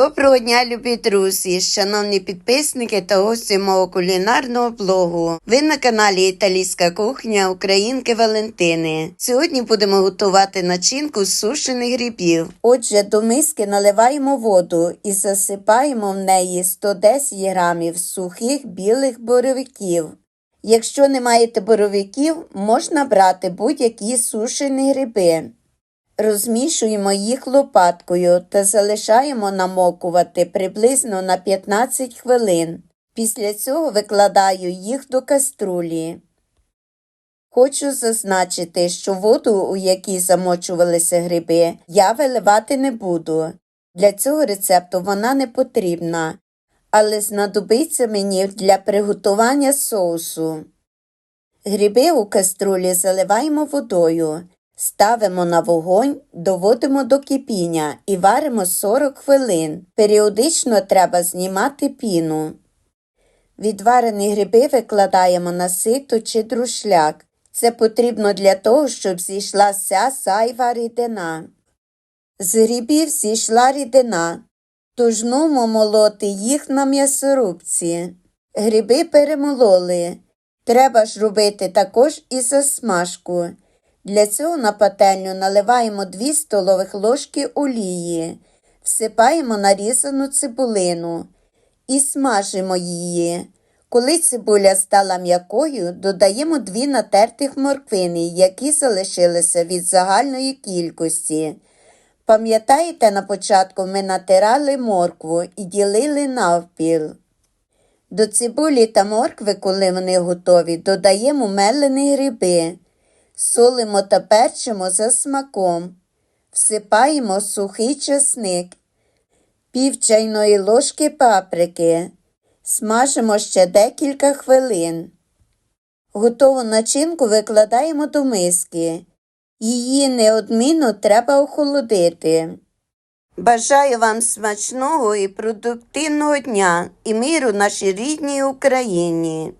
Доброго дня, любі друзі, шановні підписники та гості мого кулінарного блогу. Ви на каналі Італійська кухня Українки Валентини. Сьогодні будемо готувати начинку з сушених грибів. Отже, до миски наливаємо воду і засипаємо в неї 110 грамів сухих білих боровиків. Якщо не маєте боровиків, можна брати будь-які сушені гриби. Розмішуємо їх лопаткою та залишаємо намокувати приблизно на 15 хвилин. Після цього викладаю їх до каструлі. Хочу зазначити, що воду, у якій замочувалися гриби, я виливати не буду. Для цього рецепту вона не потрібна, але знадобиться мені для приготування соусу. Гриби у каструлі заливаємо водою. Ставимо на вогонь, доводимо до кипіння і варимо 40 хвилин. Періодично треба знімати піну. Відварені гриби викладаємо на сито чи друшляк. Це потрібно для того, щоб зійшла вся зайва рідина. З грибів зійшла рідина, тож нумо молоти їх на м'ясорубці. Гриби перемололи. Треба ж робити також і засмажку. Для цього на пательню наливаємо 2 столових ложки олії, всипаємо нарізану цибулину і смажимо її. Коли цибуля стала м'якою, додаємо 2 натертих морквини, які залишилися від загальної кількості. Пам'ятаєте, на початку ми натирали моркву і ділили навпіл. До цибулі та моркви, коли вони готові, додаємо мелені гриби. Солимо та перчимо за смаком. Всипаємо сухий чесник, пів чайної ложки паприки. Смажимо ще декілька хвилин. Готову начинку викладаємо до миски. Її неодмінно треба охолодити. Бажаю вам смачного і продуктивного дня і миру нашій рідній Україні.